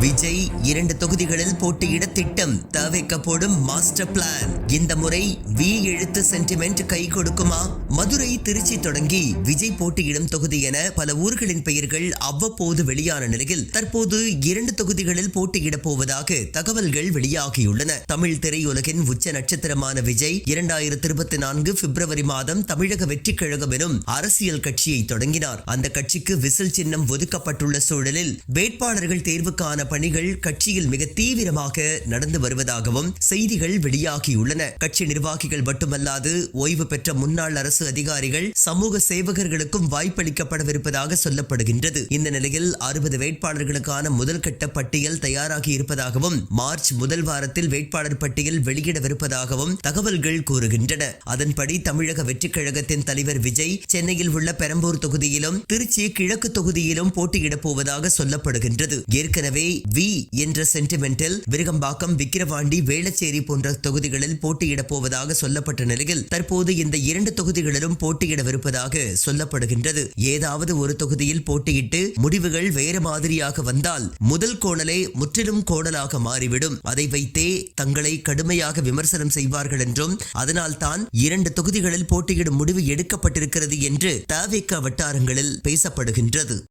விஜய் இரண்டு தொகுதிகளில் போட்டியிட திட்டம் தவிக்கப்படும் மாஸ்டர் பிளான் இந்த முறை வி எழுத்து சென்டிமெண்ட் கை கொடுக்குமா? மதுரை திருச்சி தொடங்கி விஜய் போட்டியிடும் தொகுதி என பல ஊர்களின் பெயர்கள் அவ்வப்போது வெளியான நிலையில் தற்போது இரண்டு தொகுதிகளில் போட்டியிடப் போவதாக தகவல்கள் வெளியாகியுள்ளன. தமிழ் திரையுலகின் உச்ச நட்சத்திரமான விஜய் இரண்டாயிரத்தி இருபத்தி நான்கு பிப்ரவரி மாதம் தமிழக வெற்றி கழகம் எனும் அரசியல் கட்சியை தொடங்கினார். அந்த கட்சிக்கு விசில் சின்னம் ஒதுக்கப்பட்டுள்ள சூழலில் வேட்பாளர்கள் தேர்வுக்கான பணிகள் கட்சியில் மிக தீவிரமாக நடந்து வருவதாகவும் செய்திகள் வெளியாகியுள்ளன. கட்சி நிர்வாகிகள் மட்டுமல்லாது ஓய்வு பெற்ற முன்னாள் அரசு அதிகாரிகள் சமூக சேவகர்களுக்கும் வாய்ப்பளிக்கப்படவிருப்பதாக சொல்லப்படுகின்றது. இந்த நிலையில் அறுபது வேட்பாளர்களுக்கான முதல் கட்ட பட்டியல் தயாராகி இருப்பதாகவும் மார்ச் முதல் வாரத்தில் வேட்பாளர் பட்டியல் வெளியிடவிருப்பதாகவும் தகவல்கள் கூறுகின்றன. அதன்படி தமிழக வெற்றிக் கழகத்தின் தலைவர் விஜய் சென்னையில் உள்ள பெரம்பூர் தொகுதியிலும் திருச்சி கிழக்கு தொகுதியிலும் போட்டியிடப் போவதாக சொல்லப்படுகின்றது. ஏற்கனவே வி என்ற சென்டிமெண்டில் விருகம்பாக்கம் விக்கிரவாண்டி வேளச்சேரி போன்ற தொகுதிகளில் போட்டியிடப் போவதாக சொல்லப்பட்ட நிலையில் தற்போது இந்த இரண்டு தொகுதிகளிலும் போட்டியிடவிருப்பதாக சொல்லப்படுகின்றது. ஏதாவது ஒரு தொகுதியில் போட்டியிட்டு முடிவுகள் வேறு மாதிரியாக வந்தால் முதல் கோணலை முற்றிலும் கோணலாக மாறிவிடும். அதை வைத்தே தங்களை கடுமையாக விமர்சனம் செய்வார்கள் என்றும் அதனால்தான் இரண்டு தொகுதிகளில் போட்டியிடும் முடிவு எடுக்கப்பட்டிருக்கிறது என்று தவிக வட்டாரங்களில் பேசப்படுகின்றது.